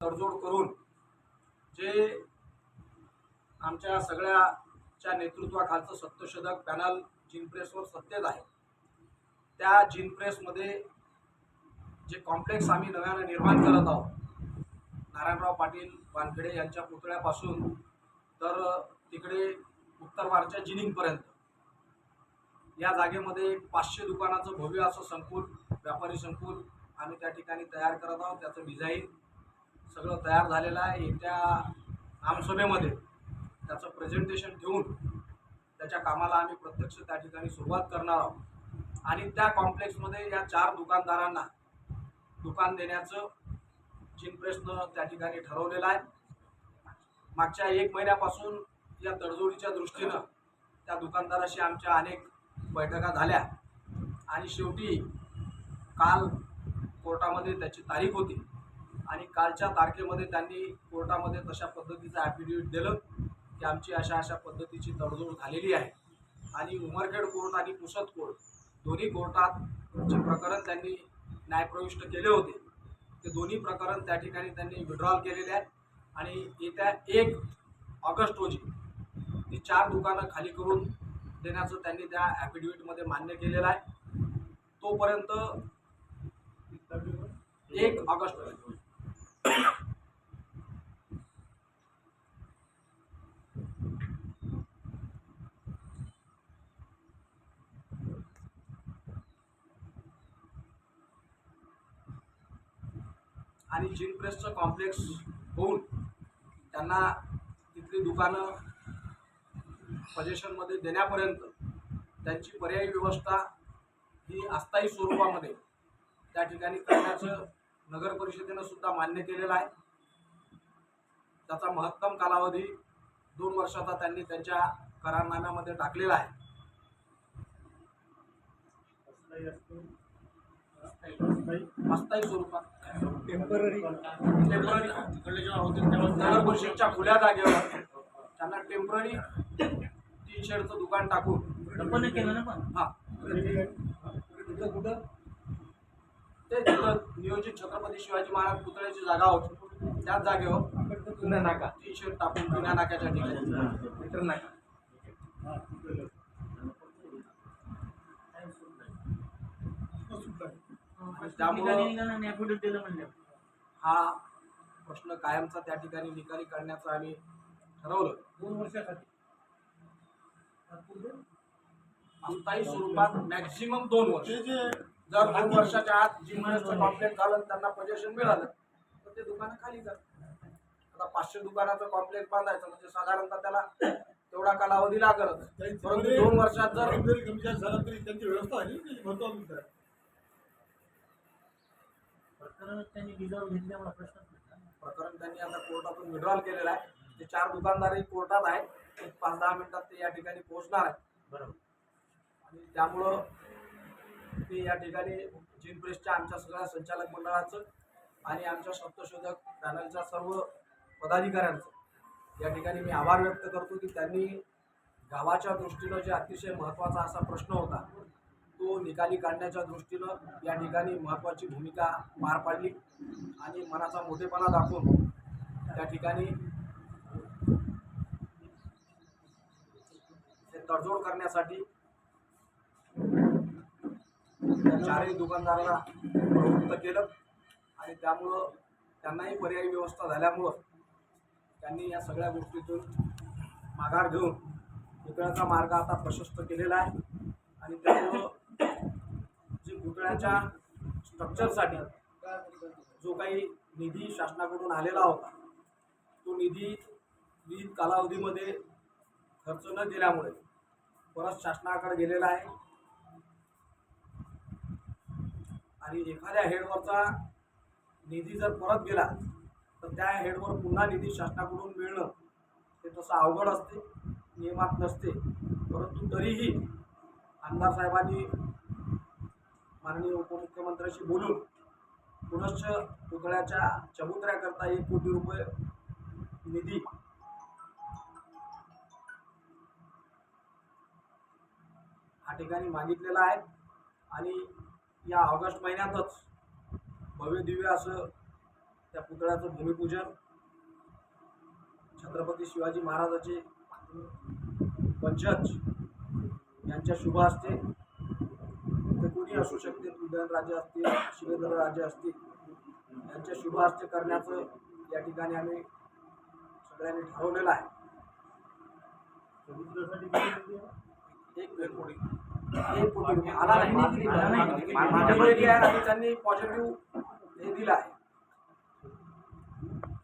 तडजोड करून जे आमच्या सगळ्याच्या नेतृत्वाखालचं सत्यशोधक पॅनल जिनप्रेसवर सत्तेत आहे. त्या जिनप्रेसमध्ये जे कॉम्प्लेक्स आम्ही नव्यानं निर्माण करत आहोत नारायणराव पाटील वानखेडे यांच्या पुतळ्यापासून तर तिकडे उत्तर वारच्या जिनिंगपर्यंत. या जागेमध्ये पाचशे दुकानाचं भव्य असं संकुल व्यापारी संकुल आम्ही त्या ठिकाणी तयार करत आहोत. त्याचं डिझाईन सगळं तयार झालेलं आहे येत्या आमसभेमध्ये. त्याचं प्रेझेंटेशन घेऊन त्याच्या कामाला आम्ही प्रत्यक्ष त्या ठिकाणी सुरुवात करणार आहोत. आणि त्या कॉम्प्लेक्समध्ये या चार दुकानदारांना दुकान देण्याचं जिनप्रेसनं त्या ठिकाणी ठरवलेलं आहे. मागच्या एक महिन्यापासून या तडजोडीच्या दृष्टीनं त्या दुकानदाराशी आमच्या अनेक बैठका झाल्या. आणि शेवटी काल कोर्टामध्ये त्याची तारीख होती. आणि कालच्या तारखेमध्ये त्यांनी कोर्टामध्ये तशा पद्धतीचं ॲफिडेविट दिलं की आमची अशा अशा पद्धतीची तडजोड झालेली आहे. आणि उमरखेड कोर्ट आणि पुसद कोर्ट दोन्ही कोर्टात जे प्रकरण त्यांनी न्यायप्रविष्ट केले होते ते दोन्ही प्रकरण त्या ठिकाणी त्यांनी विड्रॉल केलेले आहे आणि येत्या एक ऑगस्ट रोजी ती चार दुकानं खाली करून देण्याचं त्यांनी त्या ॲफिडेविटमध्ये मान्य केलेलं आहे. तोपर्यंत एक ऑगस्ट आणि जिन प्रेसचं कॉम्प्लेक्स होऊन त्यांना तिथली दुकानं पजेशनमध्ये देण्यापर्यंत त्यांची पर्यायी व्यवस्था ही अस्थायी स्वरूपामध्ये त्या ठिकाणी करण्याचं नगर परिषदेनं सुद्धा मान्य केलेलं आहे. त्याचा महत्तम कालावधी दोन वर्षाचा त्यांनी त्यांच्या करारनाम्यामध्ये टाकलेला आहे. अस्थायी स्वरूपात. टेंपररी टेंपररी नगर परिषदच्या खुल्या जागेवर. त्यांना टेंपररी तीन शेडचं दुकान टाकून. केलं ना पण? हा. कुठं कुठं? ते तिथं नियोजित छत्रपती शिवाजी महाराज पुतळ्याची जागा होती. त्याच जागेवर जुना नाका. तीन शेड टाकून जुन्या नाक्याच्या ठिकाणी. नाका. त्यामुळं म्हणलं. हा प्रश्न कायमचा त्या ठिकाणी निकाली काढण्याचं आम्ही ठरवलं. दोन वर्षासाठी. स्वरूपात मॅक्झिमम दोन वर्ष. जर दोन वर्षाच्या आत जिमचं कॉम्प्लेक्स झालं त्यांना पोझिशन मिळालं तर ते दुकानं खाली जातात आता पाचशे दुकानाचं कॉम्प्लेक्स बांधायचं म्हणजे साधारणतः त्याला तेवढा कालावधी लागलच. परंतु दोन वर्षात जर जरी कमी झाला तरी त्यांची व्यवस्था आहे तर. प्रकरण त्यांनी डिझॉल्व घेतल्यामुळे प्रश्न प्रकरण त्यांनी आता कोर्टातून विड्रॉल केलेलं आहे. ते चार दुकानदारही कोर्टात आहेत. एक पाच दहा मिनिटात ते या ठिकाणी पोहोचणार आहेत. बरोबर. आणि त्यामुळं ते या ठिकाणी जिन प्रेसच्या आमच्या सगळ्या संचालक मंडळाचं आणि आमच्या शब्दशोधक पॅनलच्या सर्व पदाधिकाऱ्यांचं या ठिकाणी मी आभार व्यक्त करतो की त्यांनी गावाच्या दृष्टीनं जे अतिशय महत्त्वाचा असा प्रश्न होता तो निकाली काढण्याच्या दृष्टीनं या ठिकाणी महत्त्वाची भूमिका पार पाडली आणि मनाचा मोठेपणा दाखवून त्या ठिकाणी तडजोड करण्यासाठी त्या चारही दुकानदारांना प्रवृत्त केलं आणि त्यामुळं त्यांनाही पर्यायी व्यवस्था झाल्यामुळं त्यांनी या सगळ्या गोष्टीतून माघार घेऊन पुतळ्याचा मार्ग आता प्रशस्त केलेला आहे. आणि त्यामुळं जी पुतळ्याच्या स्ट्रक्चरसाठी जो काही निधी शासनाकडून आलेला होता तो निधी विविध कालावधीमध्ये खर्च न केल्यामुळे परत शासनाकडे गेलेला आहे. आणि एखाद्या हेडवरचा निधी जर परत गेला तर त्या हेडवर पुन्हा निधी शासनाकडून मिळणं ते तसं अवघड असते नियमात नसते. परंतु तरीही आमदार साहेबांनी माननीय उपमुख्यमंत्र्यांशी बोलून पुनश्च पुतळ्याच्या चबुतऱ्याकरता एक कोटी रुपये निधी हा ठिकाणी मागितलेला आहे. आणि या ऑगस्ट महिन्यातच भव्य दिव्य असं त्या पुतळ्याचं भूमिपूजन छत्रपती शिवाजी महाराजाचे पंचज यांच्या शुभ हस्ते ते कोणी असू शकते उदयनराजे असतील शिवेंद्र राजे असतील यांच्या शुभ हस्ते करण्याचं या ठिकाणी आम्ही सगळ्यांनी ठरवलेलं आहे? एक एक आला नाही. त्यांनी पॉझिटिव्ह हे दिलं आहे.